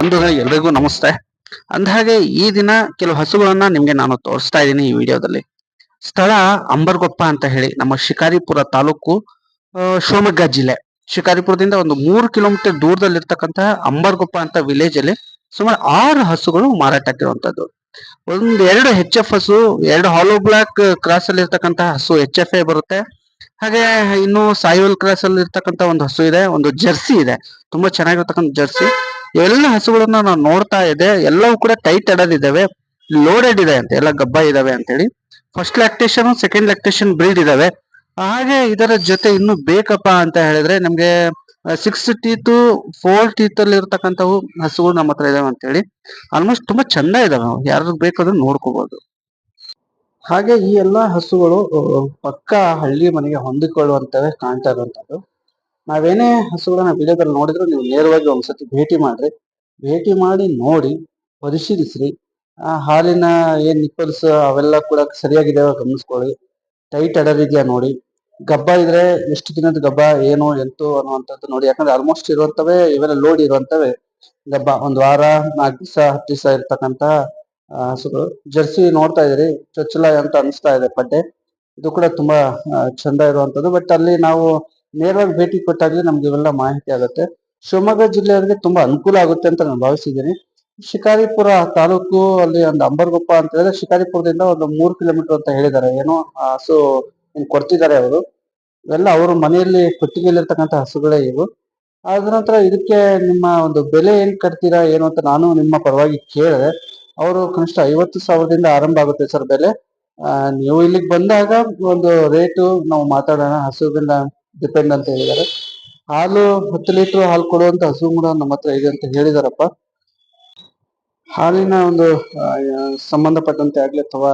ಬಂಧುಗಳೇ, ಎಲ್ರಿಗೂ ನಮಸ್ತೆ. ಅಂದಹಾಗೆ ಈ ದಿನ ಕೆಲವು ಹಸುಗಳನ್ನ ನಿಮ್ಗೆ ನಾನು ತೋರಿಸ್ತಾ ಇದ್ದೀನಿ ಈ ವಿಡಿಯೋದಲ್ಲಿ. ಸ್ಥಳ ಅಂಬರ್ಗೊಪ್ಪ ಅಂತ ಹೇಳಿ, ನಮ್ಮ ಶಿಕಾರಿಪುರ ತಾಲೂಕು ಶಿವಮೊಗ್ಗ ಜಿಲ್ಲೆ. ಶಿಕಾರಿಪುರದಿಂದ ಒಂದು ಮೂರು ಕಿಲೋಮೀಟರ್ ದೂರದಲ್ಲಿರ್ತಕ್ಕಂತಹ ಅಂಬರ್ಗೊಪ್ಪ ಅಂತ ವಿಲೇಜ್ ಅಲ್ಲಿ ಸುಮಾರು ಆರು ಹಸುಗಳು ಮಾರಾಟಕ್ಕಿರುವಂತದ್ದು ಒಂದ್ ಎರಡು ಎಚ್ ಎಫ್ ಹಸು, ಎರಡು ಹಾಲೋ ಬ್ಲಾಕ್ ಕ್ರಾಸ್ ಅಲ್ಲಿ ಇರ್ತಕ್ಕಂತಹ ಹಸು ಎಚ್ ಎಫ್ ಎ ಬರುತ್ತೆ. ಹಾಗೆ ಇನ್ನು ಸಾಯಿವಲ್ ಕ್ರಾಸ್ ಅಲ್ಲಿ ಇರ್ತಕ್ಕಂತ ಒಂದು ಹಸು ಇದೆ, ಒಂದು ಜರ್ಸಿ ಇದೆ. ತುಂಬಾ ಚೆನ್ನಾಗಿರ್ತಕ್ಕಂಥ ಜರ್ಸಿ. ಎಲ್ಲ ಹಸುಗಳನ್ನ ನಾನು ನೋಡ್ತಾ ಇದೆ ಎಲ್ಲವೂ ಕೂಡ ಟೈಟ್ ಅಡದಿದ್ದಾವೆ ಲೋಡೆಡ್ ಇದೆ ಅಂತ, ಎಲ್ಲ ಗಬ್ಬ ಇದಾವೆ ಅಂತ ಹೇಳಿ. First lactation second lactation breed ಇದಾವೆ. ಹಾಗೆ ಇದರ ಜೊತೆ ಇನ್ನು ಬೇಕಪ್ಪ ಅಂತ ಹೇಳಿದ್ರೆ ನಮ್ಗೆ ಸಿಕ್ಸ್ ಟೀತ್ ಫೋರ್ ಟೀತ್ ಅಲ್ಲಿ ಇರ್ತಕ್ಕಂಥವು ಹಸುಗಳು ನಮ್ಮ ಹತ್ರ ಇದಾವೆ ಅಂತ ಹೇಳಿ. ಆಲ್ಮೋಸ್ಟ್ ತುಂಬಾ ಚಂದ ಇದಾವೆ. ನಾವು ಯಾರು ಬೇಕಾದ್ರೂ ನೋಡ್ಕೋಬಹುದು ಹಾಗೆ ಈ ಎಲ್ಲಾ ಹಸುಗಳು ಪಕ್ಕ ಹಳ್ಳಿ ಮನೆಗೆ ಹೊಂದಿಕೊಳ್ಳುವಂತವೇ ಕಾಣ್ತಾ ಇರುವಂತದ್ದು ನಾವೇನೇ ಹಸುಗಳನ್ನ ವಿಡಿಯೋದಲ್ಲಿ ನೋಡಿದ್ರು ನೀವು ನೇರವಾಗಿ ಒಂದ್ಸತಿ ಭೇಟಿ ಮಾಡ್ರಿ. ಭೇಟಿ ಮಾಡಿ ನೋಡಿ, ಪರಿಶೀಲಿಸ್ರಿ. ಆ ಹಾಲಿನ ಏನ್ ನಿಪ್ಪಲ್ಸ್ ಅವೆಲ್ಲ ಕೂಡ ಸರಿಯಾಗಿದೆಯೋ ಗಮನಿಸ್ಕೊಳ್ಳಿ. ಟೈಟ್ ಅಡರಿದ್ಯಾ ನೋಡಿ. ಗಬ್ಬ ಇದ್ರೆ ಎಷ್ಟು ದಿನದ ಗಬ್ಬ, ಏನು, ಎಂತು ಅನ್ನುವಂಥದ್ದು ನೋಡಿ. ಯಾಕಂದ್ರೆ ಆಲ್ಮೋಸ್ಟ್ ಇರುವಂತವೇ, ಇವೆಲ್ಲ ಲೋಡ್ ಇರುವಂತವೆ ಗಬ್ಬ. ಒಂದ್ ವಾರ, ನಾಲ್ಕು ದಿವಸ, ಹತ್ತು ದಿವಸ ಇರ್ತಕ್ಕಂತ ಹಸುಗಳು. ಜರ್ಸಿ ನೋಡ್ತಾ ಇದ್ರಿ ಚೊಚ್ಚಲ ಅಂತ ಅನಿಸ್ತಾ ಇದೆ ಪಡ್ಡೆ. ಇದು ಕೂಡ ತುಂಬಾ ಚಂದ ಇರುವಂತದ್ದು. ಬಟ್ ಅಲ್ಲಿ ನಾವು ನೇರವಾಗಿ ಭೇಟಿ ಕೊಟ್ಟಾಗ್ಲೇ ನಮ್ಗೆ ಇವೆಲ್ಲ ಮಾಹಿತಿ ಆಗುತ್ತೆ. ಶಿವಮೊಗ್ಗ ಜಿಲ್ಲೆಯವರಿಗೆ ತುಂಬಾ ಅನುಕೂಲ ಆಗುತ್ತೆ ಅಂತ ನಾನು ಭಾವಿಸಿದ್ದೀನಿ. ಶಿಕಾರಿಪುರ ತಾಲೂಕು ಅಲ್ಲಿ ಒಂದು ಅಂಬರ್ಗೊಪ್ಪ ಅಂತ ಹೇಳಿದ್ರೆ ಶಿಕಾರಿಪುರದಿಂದ ಒಂದು ಮೂರು ಕಿಲೋಮೀಟರ್ ಅಂತ ಹೇಳಿದ್ದಾರೆ. ಏನೋ ಹಸು ಕೊಡ್ತಿದ್ದಾರೆ ಅವರು. ಇವೆಲ್ಲ ಅವರು ಮನೆಯಲ್ಲಿ ಕೊಟ್ಟಿಗೆಯಲ್ಲಿರ್ತಕ್ಕಂಥ ಹಸುಗಳೇ ಇವು. ಅದ ನಂತರ ಇದಕ್ಕೆ ನಿಮ್ಮ ಒಂದು ಬೆಲೆ ಏನ್ ಕಟ್ತೀರಾ, ಏನು ಅಂತ ನಾನು ನಿಮ್ಮ ಪರವಾಗಿ ಕೇಳಿದೆ. ಅವರು ಕನಿಷ್ಠ ಐವತ್ತು ಸಾವಿರದಿಂದ ಆರಂಭ ಆಗುತ್ತೆ ಸರ್ ಬೆಲೆ. ನೀವು ಇಲ್ಲಿಗೆ ಬಂದಾಗ ಒಂದು ರೇಟು ನಾವು ಮಾತಾಡೋಣ ಹಸುವಿನ ಡಿಪೆಂಡ್ ಅಂತ ಹೇಳಿದ್ದಾರೆ. ಹಾಲು ಹತ್ತು ಲೀಟರ್ ಹಾಲು ಕೊಡುವಂತ ಹಸು ಕೂಡ ನಮ್ಮ ಹತ್ರ ಇದೆ ಅಂತ ಹೇಳಿದಾರಪ್ಪ. ಹಾಲಿನ ಒಂದು ಸಂಬಂಧಪಟ್ಟಂತೆ ಆಗ್ಲಿ ಅಥವಾ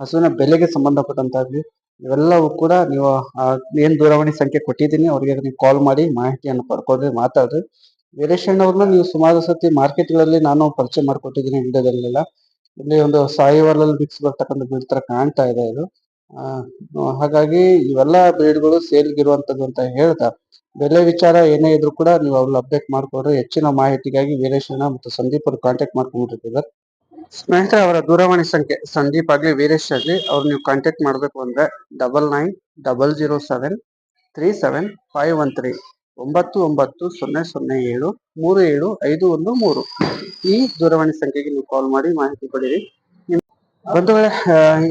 ಹಸುವಿನ ಬೆಲೆಗೆ ಸಂಬಂಧಪಟ್ಟಂತೆ ಆಗ್ಲಿ ಇವೆಲ್ಲವೂ ಕೂಡ ನೀವು ಏನ್ ದೂರವಾಣಿ ಸಂಖ್ಯೆ ಕೊಟ್ಟಿದ್ದೀನಿ ಅವ್ರಿಗೆ ನೀವು ಕಾಲ್ ಮಾಡಿ ಮಾಹಿತಿಯನ್ನು ಪಡ್ಕೊಡ್ರಿ ಮಾತಾಡ್ರಿ. ವೀರೇಶ್ ಅವ್ರನ್ನ ನೀವು ಸುಮಾರು ಸತಿ ಮಾರ್ಕೆಟ್ಗಳಲ್ಲಿ ನಾನು ಪರಿಚಯ ಮಾಡ್ಕೊಟ್ಟಿದ್ದೀನಿ ವಿಡಿಯೋದಲ್ಲೆಲ್ಲ. ಇಲ್ಲಿ ಒಂದು ಸಾಯಿವಾಲಲ್ಲಿ ಮಿಕ್ಸ್ ಬರ್ತಕ್ಕಂಥ ಬೀಳ್ತರ ಕಾಣ್ತಾ ಇದೆ ಇದು. ಹಾಗಾಗಿ ಇವೆಲ್ಲ ಬ್ರೀಡ್ಗಳು ಸೇಲ್ಗಿರುವಂತದ್ದು ಅಂತ ಹೇಳ್ತಾ, ಬೆಲೆ ವಿಚಾರ ಏನೇ ಇದ್ರು ಕೂಡ ನೀವು ಅವ್ರಲ್ಲಿ ಅಪ್ಡೇಟ್ ಮಾಡ್ಕೊಡ್ರಿ ಹೆಚ್ಚಿನ ಮಾಹಿತಿಗಾಗಿ ವೀರೇಶ್ ಅಣ್ಣ ಮತ್ತು ಸಂದೀಪ್ ಅವ್ರು ಕಾಂಟ್ಯಾಕ್ಟ್ ಸರ್ ಸ್ನೇಹಿತರೆ, ಅವರ ದೂರವಾಣಿ ಸಂಖ್ಯೆ ಸಂದೀಪ್ ಆಗ್ಲಿ, ವೀರೇಶ್ ಆಗ್ಲಿ ಅವ್ರು ನೀವು ಕಾಂಟ್ಯಾಕ್ಟ್ ಮಾಡ್ಬೇಕು ಅಂದ್ರೆ double nine double zero seven three seven five one three ಒಂಬತ್ತು ಒಂಬತ್ತು ಸೊನ್ನೆ ಸೊನ್ನೆ ಏಳು, ಮೂರು ಏಳು ಐದು ಒಂದು ಮೂರು. ಈ ದೂರವಾಣಿ ಸಂಖ್ಯೆಗೆ ನೀವು ಕಾಲ್ ಮಾಡಿ ಮಾಹಿತಿ ಪಡೀರಿ ಬಂಧುಗಳೇ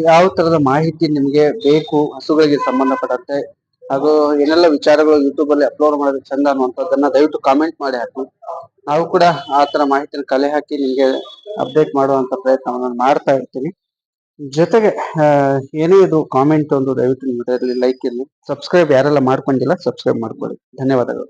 ಯಾವ ತರದ ಮಾಹಿತಿ ನಿಮಗೆ ಬೇಕು, ಹಸುಗಳಿಗೆ ಸಂಬಂಧಪಟ್ಟಂತೆ, ಹಾಗೂ ಏನೆಲ್ಲ ವಿಚಾರಗಳು ಯೂಟ್ಯೂಬ್ ಅಲ್ಲಿ ಅಪ್ಲೋಡ್ ಮಾಡೋದು ಚಂದ ಅನ್ನುವಂಥದ್ದನ್ನ ದಯವಿಟ್ಟು ಕಾಮೆಂಟ್ ಮಾಡಿ ಹಾಕಿ. ನಾವು ಕೂಡ ಆ ತರ ಮಾಹಿತಿನ ಕಲೆ ಹಾಕಿ ನಿಮ್ಗೆ ಅಪ್ಡೇಟ್ ಮಾಡುವಂತ ಪ್ರಯತ್ನವನ್ನು ಮಾಡ್ತಾ ಇರ್ತೀನಿ. ಜೊತೆಗೆ ಏನೇ ಇದು ಕಾಮೆಂಟ್ ಒಂದು ದಯವಿಟ್ಟು ನಿಮ್ಮ ಲೈಕ್ ಇರಲಿ ಸಬ್ಸ್ಕ್ರೈಬ್ ಯಾರೆಲ್ಲ ಮಾಡ್ಕೊಂಡಿಲ್ಲ ಸಬ್ಸ್ಕ್ರೈಬ್ ಮಾಡ್ಕೊಳ್ಳಿ. ಧನ್ಯವಾದಗಳು.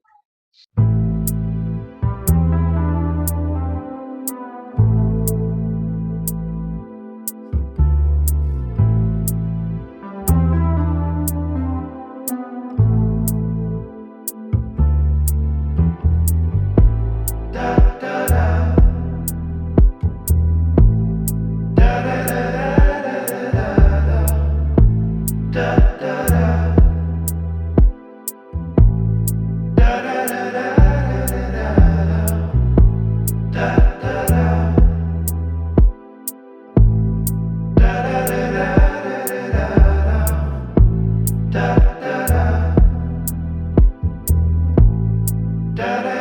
Da da